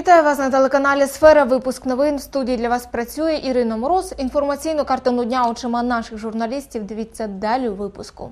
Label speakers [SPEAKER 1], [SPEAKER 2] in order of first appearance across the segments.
[SPEAKER 1] Вітаю вас на телеканалі Сфера. Випуск новин в студії для вас працює Ірина Мороз. Інформаційну картину дня очима наших журналістів. Дивіться далі у випуску.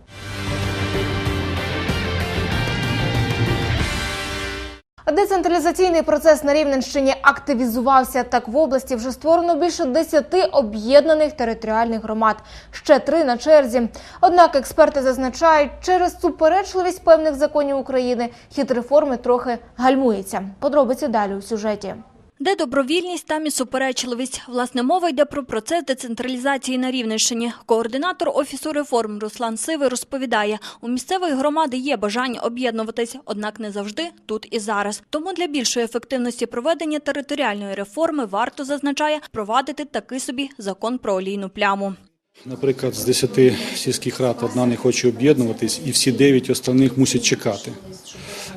[SPEAKER 1] Децентралізаційний процес на Рівненщині активізувався. Так в області вже створено більше 10 об'єднаних територіальних громад. Ще три на черзі. Однак експерти зазначають, через суперечливість певних законів України хід реформи трохи гальмується. Подробиці далі у сюжеті.
[SPEAKER 2] Де добровільність, там і суперечливість. Власне, мова йде про процес децентралізації на Рівненщині. Координатор Офісу реформ Руслан Сивий розповідає, у місцевої громади є бажання об'єднуватись, однак не завжди тут і зараз. Тому для більшої ефективності проведення територіальної реформи варто, зазначає, впровадити такий собі закон про олійну пляму.
[SPEAKER 3] Наприклад, з 10 сільських рад одна не хоче об'єднуватись, і всі 9 останніх мусять чекати.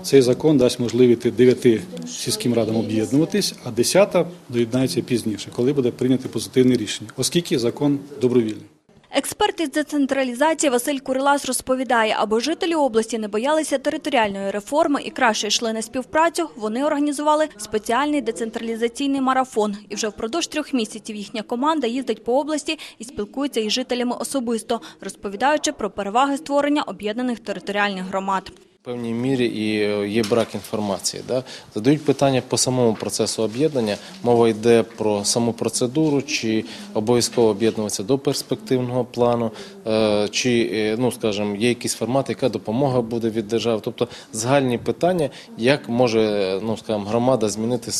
[SPEAKER 3] Цей закон дасть можливість 9 сільським радам об'єднуватись, а 10 доєднається пізніше, коли буде прийнято позитивне рішення, оскільки закон добровільний.
[SPEAKER 2] Експерт із децентралізації Василь Курилас розповідає, аби жителі області не боялися територіальної реформи і краще йшли на співпрацю, вони організували спеціальний децентралізаційний марафон. І вже впродовж трьох місяців їхня команда їздить по області і спілкується із жителями особисто, розповідаючи про переваги створення об'єднаних територіальних громад.
[SPEAKER 4] Певній мірі і е, є брак інформації. Да? Задають питання по самому процесу об'єднання. Мова йде про саму процедуру, чи обов'язково об'єднуватися до перспективного плану, е, чи, е, ну скажімо, є якийсь формат, яка допомога буде від держави. Тобто загальні питання, як може ну, скажімо, громада змінити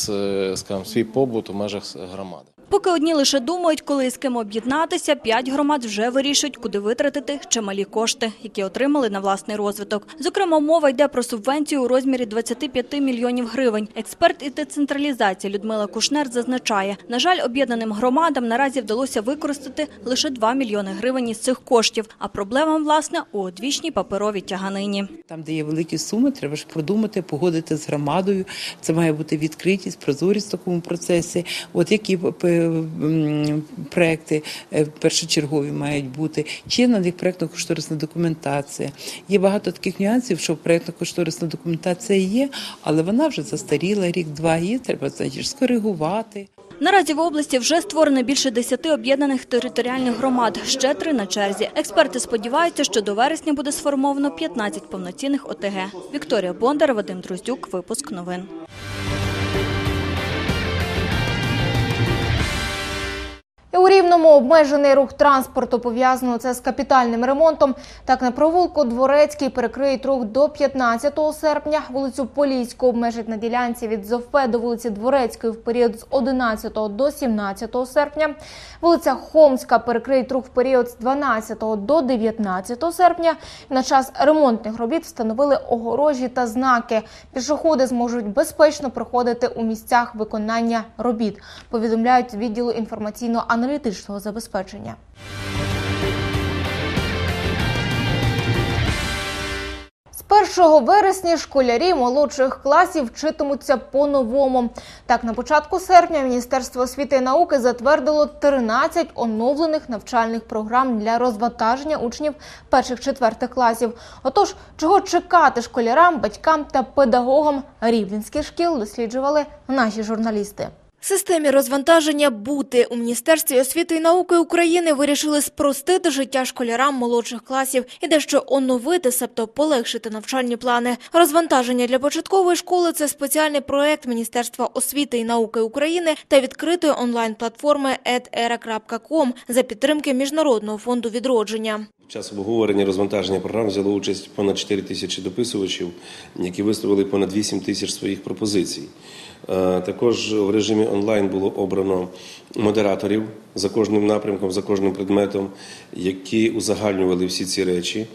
[SPEAKER 4] скажімо, свій побут у межах громади.
[SPEAKER 2] Поки одні лише думають, коли з ким об'єднатися, п'ять громад вже вирішують, куди витратити чималі кошти, які отримали на власний розвиток. Зокрема, мова йде про субвенцію у розмірі 25 мільйонів гривень. Експерт із децентралізації Людмила Кушнер зазначає, на жаль, об'єднаним громадам наразі вдалося використати лише 2 мільйони гривень із цих коштів. А проблема, власне, у одвічній паперовій тяганині.
[SPEAKER 5] Там, де є великі суми, треба ж продумати, погодити з громадою. Це має бути відкритість, прозорість в такому процесі. От які проекти е, першочергові мають бути, чи на них проектно-кошторисна документація. Є багато таких нюансів, що проектно-кошторисна документація є, але вона вже застаріла рік-два. Її треба значить, скоригувати.
[SPEAKER 2] Наразі в області вже створено більше 10 об'єднаних територіальних громад, ще три на черзі. Експерти сподіваються, що до вересня буде сформовано 15 повноцінних ОТГ. Вікторія Бондар, Вадим Друздюк, випуск новин.
[SPEAKER 1] У рівному обмежений рух транспорту пов'язано це з капітальним ремонтом. Так на провулку Дворецький перекриють рух до 15 серпня. Вулицю Поліську обмежать на ділянці від Зофе до вулиці Дворецької в період з 11 до 17 серпня. Вулиця Хомська перекриють рух в період з 12 до 19 серпня. На час ремонтних робіт встановили огорожі та знаки. Пішоходи зможуть безпечно проходити у місцях виконання робіт. Повідомляють відділу інформаційно-аналітичного забезпечення. З 1 вересня школярі молодших класів вчитимуться по-новому. Так, на початку серпня Міністерство освіти і науки затвердило 13 оновлених навчальних програм для розвантаження учнів перших-четвертих класів. Отож, чого чекати школярам, батькам та педагогам рівненських шкіл досліджували наші журналісти. Системі розвантаження бути у Міністерстві освіти і науки України вирішили спростити життя школярам молодших класів і дещо оновити, себто полегшити навчальні плани. Розвантаження для початкової школи це спеціальний проект Міністерства освіти і науки України та відкритої онлайн-платформи edera.com за підтримки Міжнародного фонду відродження.
[SPEAKER 6] Час обговорення розвантаження програм взяло участь понад 4 тисячі дописувачів, які висловили понад 8 тисяч своїх пропозицій. Е, Також в режимі онлайн було обрано модераторів за кожним напрямком, за кожним предметом, які узагальнювали всі ці речі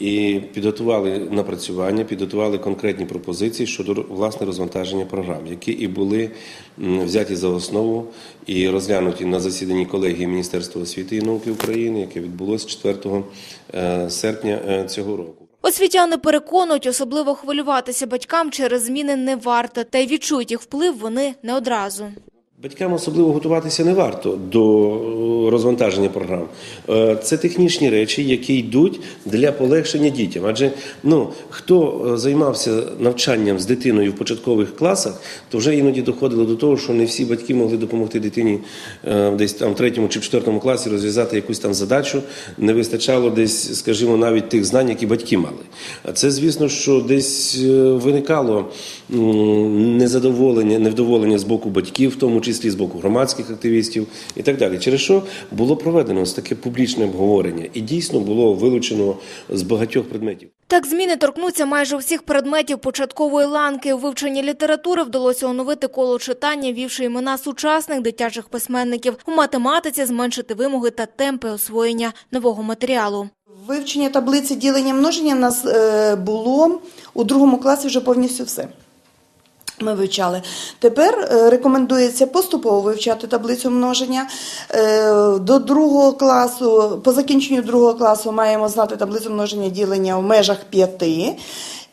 [SPEAKER 6] і підготували напрацювання, підготували конкретні пропозиції щодо власне розвантаження програм, які і були взяті за основу і розглянуті на засіданні колегії Міністерства освіти і науки України, яке відбулося 4 е, серпня е, цього року.
[SPEAKER 1] Освітяни переконують, особливо хвилюватися батькам через зміни не варто, та й відчують їх вплив вони не одразу.
[SPEAKER 6] Батькам особливо готуватися не варто до е, розвантаження програм. Е, Це технічні речі, які йдуть для полегшення дітям. Адже ну, хто е, займався навчанням з дитиною в початкових класах, то вже іноді доходило до того, що не всі батьки могли допомогти дитині десь там в третьому чи четвертому класі розв'язати якусь там задачу. Не вистачало десь, скажімо, навіть тих знань, які батьки мали. А це, звісно, що десь виникало незадоволення, невдоволення з боку батьків, в тому числі з боку громадських активістів і так далі. Через що було проведено ось таке публічне обговорення, і дійсно було вилучено з багатьох предметів.
[SPEAKER 1] Так, зміни торкнуться майже всіх предметів початкової ланки. У вивченні літератури вдалося оновити коло читання, вівши імена сучасних дитячих письменників. У математиці зменшити вимоги та темпи освоєння нового матеріалу.
[SPEAKER 7] Вивчення таблиці ділення множення у нас е, було у другому класі вже повністю все. Ми вивчали. Тепер е, рекомендується поступово вивчати таблицю множення. Е, До другого класу, по закінченню другого класу маємо знати таблицю множення ділення в межах п'яти.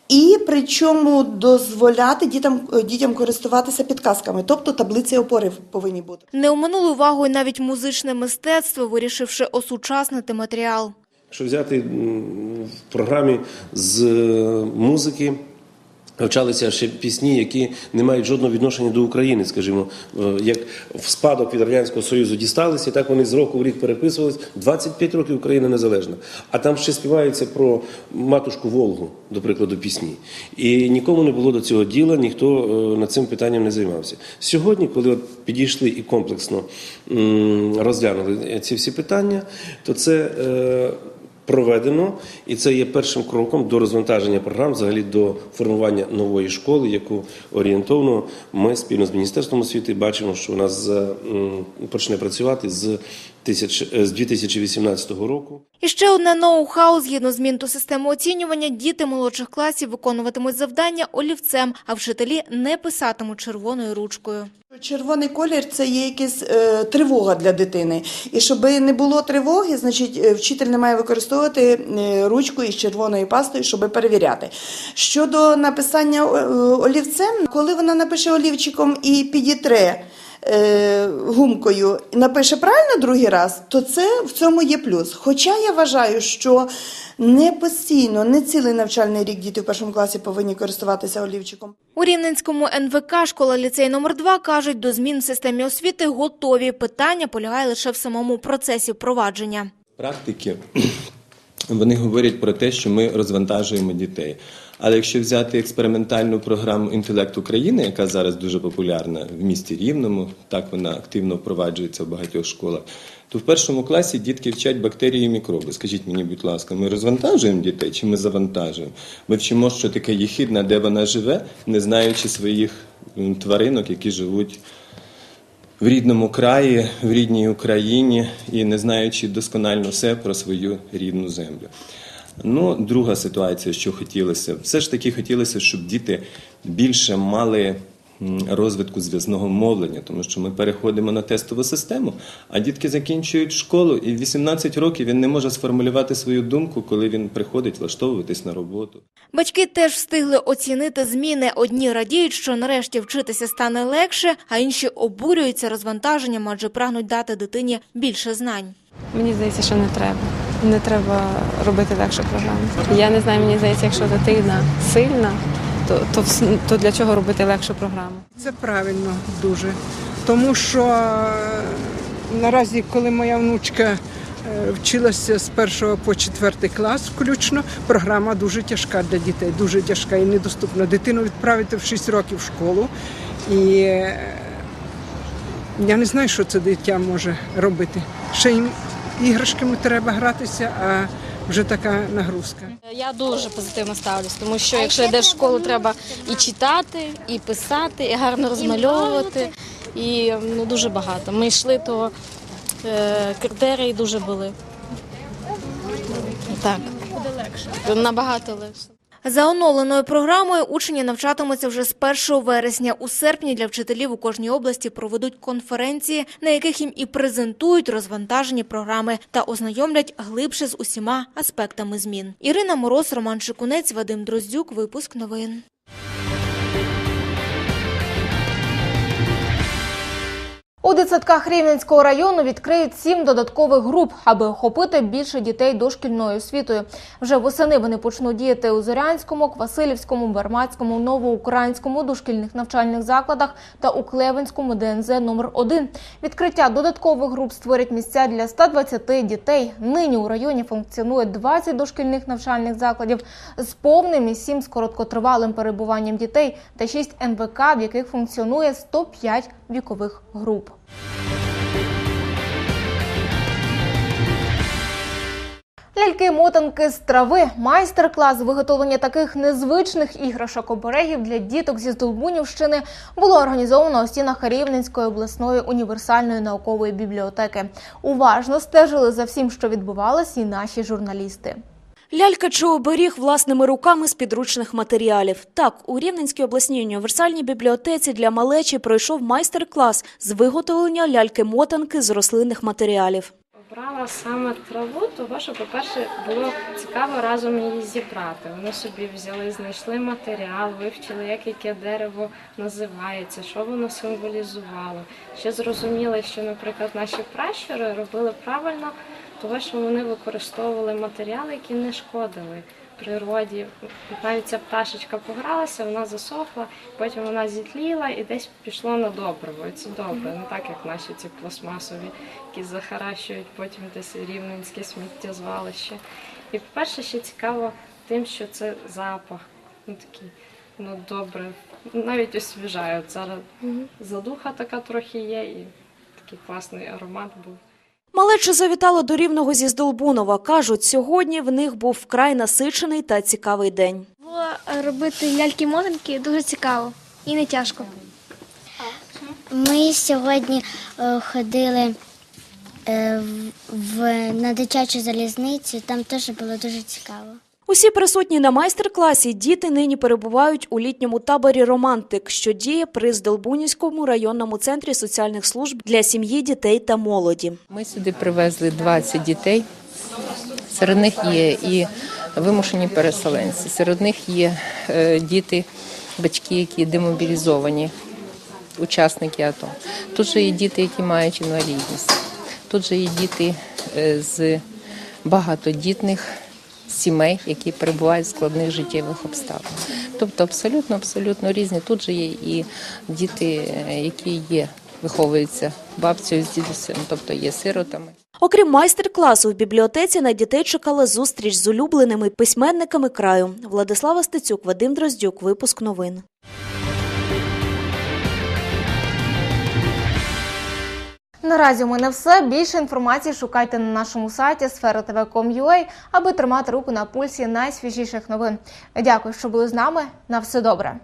[SPEAKER 7] І причому дозволяти дітям, дітям користуватися підказками, тобто таблиці опори повинні бути.
[SPEAKER 1] Не оминули увагою навіть музичне мистецтво, вирішивши осучаснити матеріал.
[SPEAKER 6] Якщо взяти в програмі з е, музики, вчалися ще пісні, які не мають жодного відношення до України, скажімо, е, як в спадок від Радянського Союзу дісталися, і так вони з року в рік переписувались. 25 років Україна незалежна. А там ще співаються про матушку Волгу, до прикладу, пісні. І нікому не було до цього діла, ніхто е, над цим питанням не займався. Сьогодні, коли от підійшли і комплексно розглянули ці всі питання, то це. Проведено, і це є першим кроком до розвантаження програм, взагалі до формування нової школи, яку орієнтовно ми спільно з міністерством освіти бачимо, що у нас почне працювати з з 2018 року.
[SPEAKER 1] І ще одне ноу-хау. Згідно змін до системи оцінювання, діти молодших класів виконуватимуть завдання олівцем, а вчителі не писатимуть червоною ручкою.
[SPEAKER 7] Червоний колір це є якась е, тривога для дитини. І щоб не було тривоги, значить е, вчитель не має використовувати е, ручку із червоною пастою, щоб перевіряти. Щодо написання е, олівцем, коли вона напише олівчиком і підітре. Е, Гумкою напише правильно другий раз, то це в цьому є плюс. Хоча я вважаю, що не постійно, не цілий навчальний рік діти в першому класі повинні користуватися олівчиком.
[SPEAKER 1] У Рівненському НВК школа ліцей номер 2 кажуть, до змін в системі освіти готові. Питання полягає лише в самому процесі впровадження.
[SPEAKER 8] практики вони говорять про те, що ми розвантажуємо дітей. Але якщо взяти експериментальну програму Інтелект України, яка зараз дуже популярна в місті Рівному, так вона активно впроваджується в багатьох школах, то в першому класі дітки вчать бактерії і мікроби. Скажіть мені, будь ласка, ми розвантажуємо дітей чи ми завантажуємо? Ми вчимо, що таке єхидна, де вона живе, не знаючи своїх тваринок, які живуть в рідному краї, в рідній Україні і не знаючи досконально все про свою рідну землю. Ну, друга ситуація, що хотілося, все ж таки хотілося, щоб діти більше мали розвитку зв'язного мовлення, тому що ми переходимо на тестову систему, а дітки закінчують школу, і в 18 років він не може сформулювати свою думку, коли він приходить влаштовуватись на роботу.
[SPEAKER 1] Батьки теж встигли оцінити зміни. Одні радіють, що нарешті вчитися стане легше, а інші обурюються розвантаженням, адже прагнуть дати дитині більше знань.
[SPEAKER 9] Мені здається, що не треба. Не треба робити легшу програму. Я не знаю, мені здається, якщо дитина сильна, то, то, то для чого робити легшу програму?
[SPEAKER 10] Це правильно дуже. Тому що е, наразі, коли моя внучка е, вчилася з першого по четвертий клас, включно, програма дуже тяжка для дітей, дуже тяжка і недоступна. Дитину відправити в 6 років в школу. І е, я не знаю, що це дитя може робити. Ще їм іграшками треба гратися, а вже така нагрузка.
[SPEAKER 11] Я дуже позитивно ставлюсь, тому що якщо йдеш в школу, треба і читати, і писати, і гарно розмальовувати, і ну дуже багато. Ми йшли, то е, критерії дуже були. Так. Буде легше. Набагато легше.
[SPEAKER 1] За оновленою програмою учні навчатимуться вже з 1 вересня. У серпні для вчителів у кожній області проведуть конференції, на яких їм і презентують розвантажені програми та ознайомлять глибше з усіма аспектами змін. Ірина Мороз, Роман Шикунець, Вадим Дроздюк. Випуск новин. У дитсадках Рівненського району відкриють сім додаткових груп, аби охопити більше дітей дошкільною освітою. Вже восени вони почнуть діяти у Зорянському, Квасилівському, Бермацькому, Новоукраїнському дошкільних навчальних закладах та у Клевенському ДНЗ номер 1 Відкриття додаткових груп створять місця для 120 дітей. Нині у районі функціонує 20 дошкільних навчальних закладів з повним і 7 з короткотривалим перебуванням дітей та 6 НВК, в яких функціонує 105 вікових груп. Ляльки-мотанки з трави, майстер-клас виготовлення таких незвичних іграшок оберегів для діток зі Здолбунівщини було організовано у стінах Рівненської обласної універсальної наукової бібліотеки. Уважно стежили за всім, що відбувалося, і наші журналісти.
[SPEAKER 2] Лялька чи оберіг власними руками з підручних матеріалів. Так, у Рівненській обласній універсальній бібліотеці для малечі пройшов майстер-клас з виготовлення ляльки-мотанки з рослинних матеріалів.
[SPEAKER 12] Обрала саме траву, тому що, по-перше, було цікаво разом її зібрати. Вони собі взяли, знайшли матеріал, вивчили, як яке дерево називається, що воно символізувало. Ще зрозуміли, що, наприклад, наші пращури робили правильно, тому що вони використовували матеріали, які не шкодили природі. Навіть ця пташечка погралася, вона засохла, потім вона зітліла і десь пішло на добриво. І це добре, не так як наші ці пластмасові, які захаращують потім десь рівненське сміттєзвалище. І по-перше, ще цікаво тим, що це запах. Ну такий, ну добре, навіть освіжає. От Зараз задуха така трохи є, і такий класний аромат був.
[SPEAKER 2] Малеча завітала до Рівного зі Здолбунова. Кажуть, сьогодні в них був вкрай насичений та цікавий день.
[SPEAKER 13] Було робити ляльки-мотанки дуже цікаво і не тяжко.
[SPEAKER 14] Ми сьогодні е, ходили е, в- на дитячу залізницю, там теж було дуже цікаво.
[SPEAKER 2] Усі присутні на майстер-класі діти нині перебувають у літньому таборі Романтик, що діє при Здолбунівському районному центрі соціальних служб для сім'ї, дітей та молоді.
[SPEAKER 5] Ми сюди привезли 20 дітей. Серед них є і вимушені переселенці, серед них є е, діти, батьки, які демобілізовані, учасники АТО. Тут же є діти, які мають інвалідність. Тут же є діти е, з багатодітних сімей, які перебувають в складних життєвих обставинах. Тобто абсолютно, абсолютно різні. Тут же є і діти, е, які є, виховуються бабцею з дідусем, тобто є сиротами.
[SPEAKER 2] Окрім майстер-класу, в бібліотеці на дітей чекала зустріч з улюбленими письменниками краю. Владислава Стецюк, Вадим Дроздюк. Випуск новин.
[SPEAKER 1] Наразі у мене все. Більше інформації шукайте на нашому сайті sfera.tv.com.ua, аби тримати руку на пульсі найсвіжіших новин. Дякую, що були з нами. На все добре.